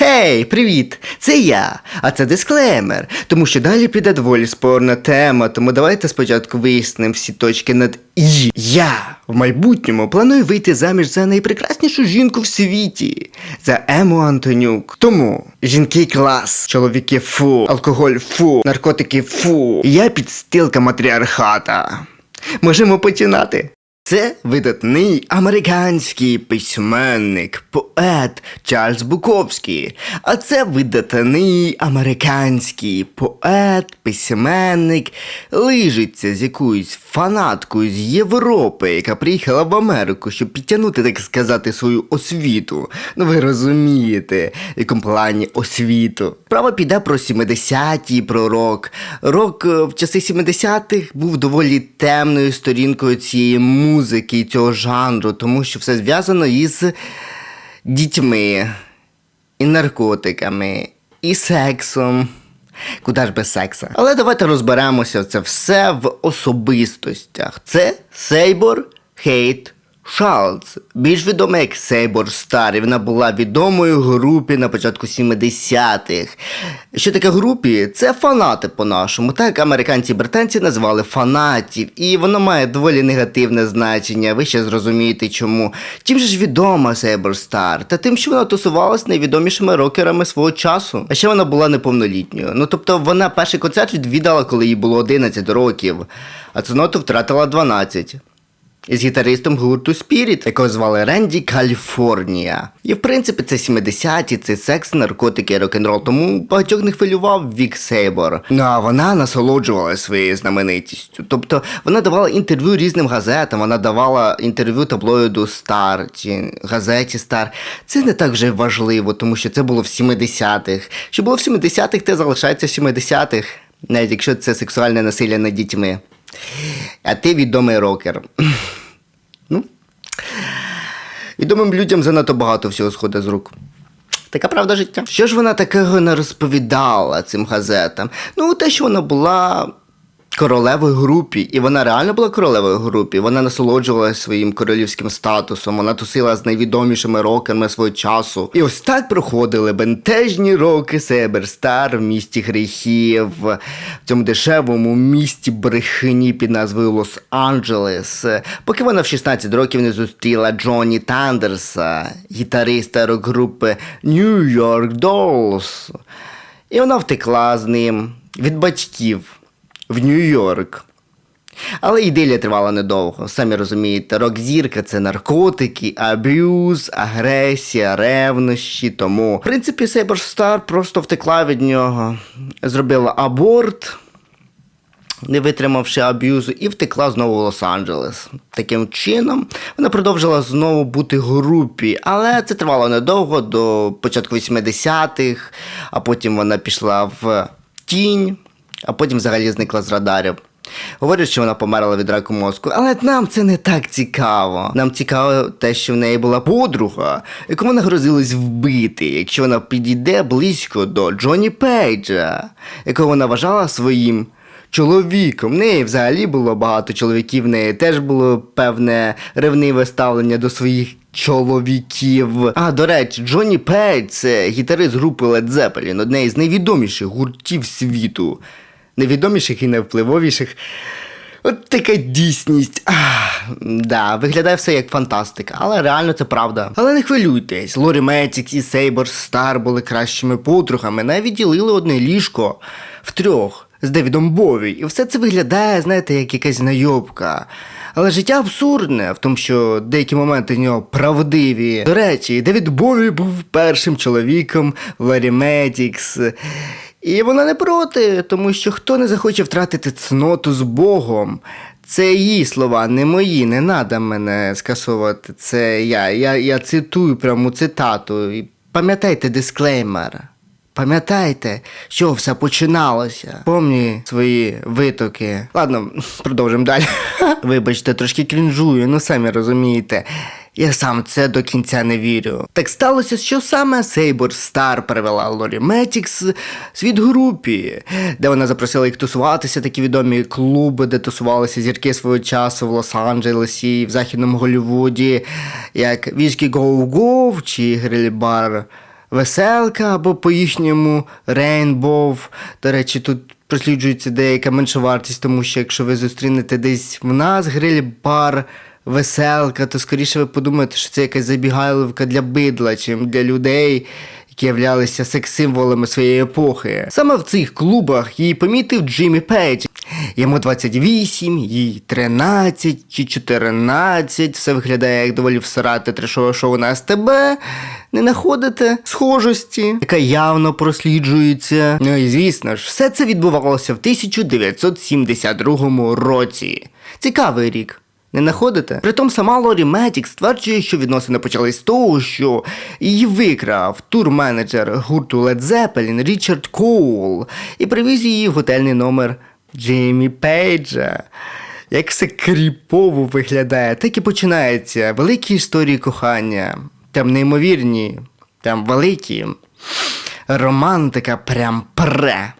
Гей, привіт! Це я, а це дисклеймер, тому що далі піде доволі спорна тема, тому давайте спочатку вияснимо всі точки над «і». Я в майбутньому планую вийти заміж за найпрекраснішу жінку в світі, за Ему Антонюк. Тому жінки клас, чоловіки фу, алкоголь фу, наркотики фу. Я підстилка матріархата. Можемо починати. Це видатний американський письменник, поет Чарльз Буковський. А це видатний американський поет, письменник, лижиться з якоюсь фанаткою з Європи, яка приїхала в Америку, щоб підтягнути, так сказати, свою освіту. Ну ви розумієте, в якому плані освіту. Справа піде про 70-ті, про рок. Рок е, в часи 70-х був доволі темною сторінкою цієї музики і цього жанру, тому що все зв'язано із дітьми, і наркотиками, і сексом. Куди ж без секса? Але давайте розберемося це все в особистостях. Це Сейбор Хейт Шалц, більш відома як Сейбор Стар, і вона була відомою групі на початку 70-х. Що таке групі? Це фанати по-нашому. Так американці і британці називали фанатів, і воно має доволі негативне значення. Ви ще зрозумієте чому. Чим же ж відома Сейбор Стар? Та тим, що вона тусувалася найвідомішими рокерами свого часу. А ще вона була неповнолітньою. Ну тобто вона перший концерт відвідала, коли їй було 11 років, а цноту втратила 12 з гітаристом гурту Spirit, якого звали Ренді Каліфорнія. І в принципі це 70-ті, це секс, наркотики рок-н-рол, тому багатьох не хвилював Вік Сейбор. Ну а вона насолоджувалася своєю знаменитістю. Тобто вона давала інтерв'ю різним газетам, вона давала інтерв'ю таблоїду Стар чи газеті Стар. Це не так вже важливо, тому що це було в 70-х. Що було в 70-х, те залишається в 70-х, навіть якщо це сексуальне насилля над дітьми. А ти відомий рокер. Ну, відомим людям занадто багато всього сходить з рук. Така правда життя. Що ж вона такого не розповідала цим газетам? Ну, те, що вона була королевою групі, і вона реально була королевою групі. Вона насолоджувалася своїм королівським статусом, вона тусила з найвідомішими рокерами свого часу. І ось так проходили бентежні роки Себерстар в місті гріхів, в цьому дешевому місті брехні під назвою Лос-Анджелес, поки вона в 16 років не зустріла Джонні Тандерса, гітариста рок-групи New York Dolls. І вона втекла з ним від батьків в Нью-Йорк. Але ідилія тривала недовго. Самі розумієте, рок-зірка це наркотики, аб'юз, агресія, ревнощі. Тому, в принципі, Сейбер Стар просто втекла від нього, зробила аборт, не витримавши аб'юзу, і втекла знову в Лос-Анджелес. Таким чином, вона продовжила знову бути в групі, але це тривало недовго до початку 80-х, а потім вона пішла в тінь а потім взагалі зникла з радарів. Говорять, що вона померла від раку мозку, але нам це не так цікаво. Нам цікаво те, що в неї була подруга, яку вона грозилась вбити, якщо вона підійде близько до Джоні Пейджа, якого вона вважала своїм чоловіком. В неї взагалі було багато чоловіків, в неї теж було певне ревниве ставлення до своїх чоловіків. А, до речі, Джоні Пейдж це гітарист групи Led Zeppelin, одне з найвідоміших гуртів світу найвідоміших і найвпливовіших. От така дійсність. Ах, да, виглядає все як фантастика, але реально це правда. Але не хвилюйтесь, Лорі Метікс і Сейбор Стар були кращими подругами, навіть ділили одне ліжко втрьох з Девідом Бові. І все це виглядає, знаєте, як якась знайомка. Але життя абсурдне, в тому, що деякі моменти в нього правдиві. До речі, Девід Бові був першим чоловіком Лорі Метікс. І вона не проти, тому що хто не захоче втратити цноту з Богом. Це її слова, не мої, не треба мене скасовувати. Це я. Я я цитую пряму цитату. І Пам'ятайте дисклеймер. Пам'ятайте, що все починалося. Помні свої витоки. Ладно, продовжимо далі. Вибачте, трошки крінжую, ну самі розумієте. Я сам це до кінця не вірю. Так сталося, що саме Сейбор Стар привела Лорі Метікс світ групі, де вона запросила їх тусуватися, такі відомі клуби, де тусувалися зірки свого часу в Лос-Анджелесі, в Західному Голлівуді, як Віскі Гоу Гоу чи Гриль Бар веселка або по-їхньому Рейнбов. До речі, тут просліджується деяка менша вартість, тому що якщо ви зустрінете десь в нас гриль-бар, веселка, то скоріше ви подумаєте, що це якась забігайловка для бидла, чим для людей, які являлися секс-символами своєї епохи. Саме в цих клубах її помітив Джиммі Пейдж. Йому 28, їй 13 чи 14, все виглядає як доволі всирати трешове шоу на СТБ. Не знаходите схожості, яка явно просліджується. Ну і звісно ж, все це відбувалося в 1972 році. Цікавий рік. Не знаходите? Притом сама Лорі Метік стверджує, що відносини почались з того, що її викрав тур-менеджер гурту Led Zeppelin Річард Коул і привіз її в готельний номер Джеймі Пейджа. Як все кріпово виглядає, так і починається. Великі історії кохання. Там неймовірні, там великі. Романтика прям пре.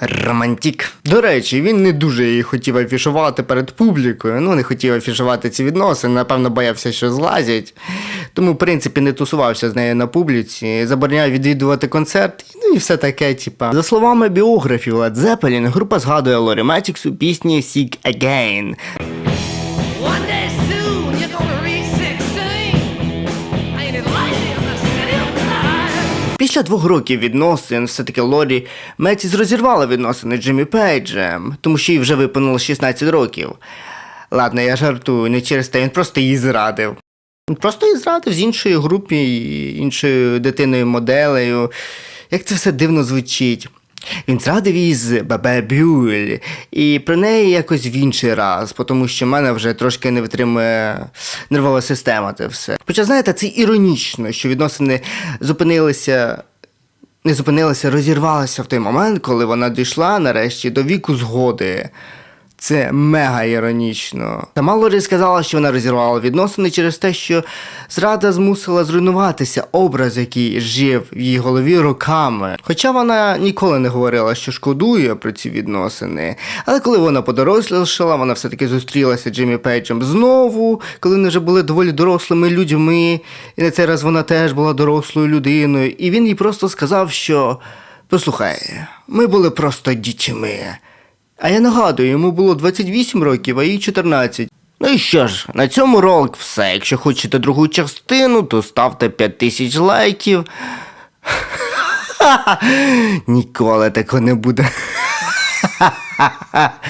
Романтік. До речі, він не дуже її хотів афішувати перед публікою. Ну, не хотів афішувати ці відносини, напевно, боявся, що злазять. Тому, в принципі, не тусувався з нею на публіці, забороняв відвідувати концерт, ну і все таке, типа. За словами біографів Led Zeppelin, група згадує Лорі Метікс у пісні Seek Again. Після двох років відносин, все-таки Лорі Метіс розірвала відносини з Джиммі Пейджем, тому що їй вже виповнило 16 років. Ладно, я жартую, не через те, він просто її зрадив. Він просто її зрадив з іншої групи, іншою дитиною моделею. Як це все дивно звучить. Він зрадив її з Бабе Бюль, і про неї якось в інший раз, тому що в мене вже трошки не витримує нервова система це все. Хоча, знаєте, це іронічно, що відносини зупинилися не зупинилася, розірвалася в той момент, коли вона дійшла нарешті до віку згоди. Це мега іронічно. Сама Лорі сказала, що вона розірвала відносини через те, що зрада змусила зруйнуватися образ, який жив в її голові роками. Хоча вона ніколи не говорила, що шкодує про ці відносини. Але коли вона подорослішала, вона все-таки зустрілася з Джиммі Пейджем знову, коли вони вже були доволі дорослими людьми, і на цей раз вона теж була дорослою людиною. І він їй просто сказав, що послухай, ми були просто дітьми. А я нагадую, йому було 28 років, а їй 14. Ну і що ж, на цьому ролик все. Якщо хочете другу частину, то ставте 5000 лайків. Ніколи такого не буде.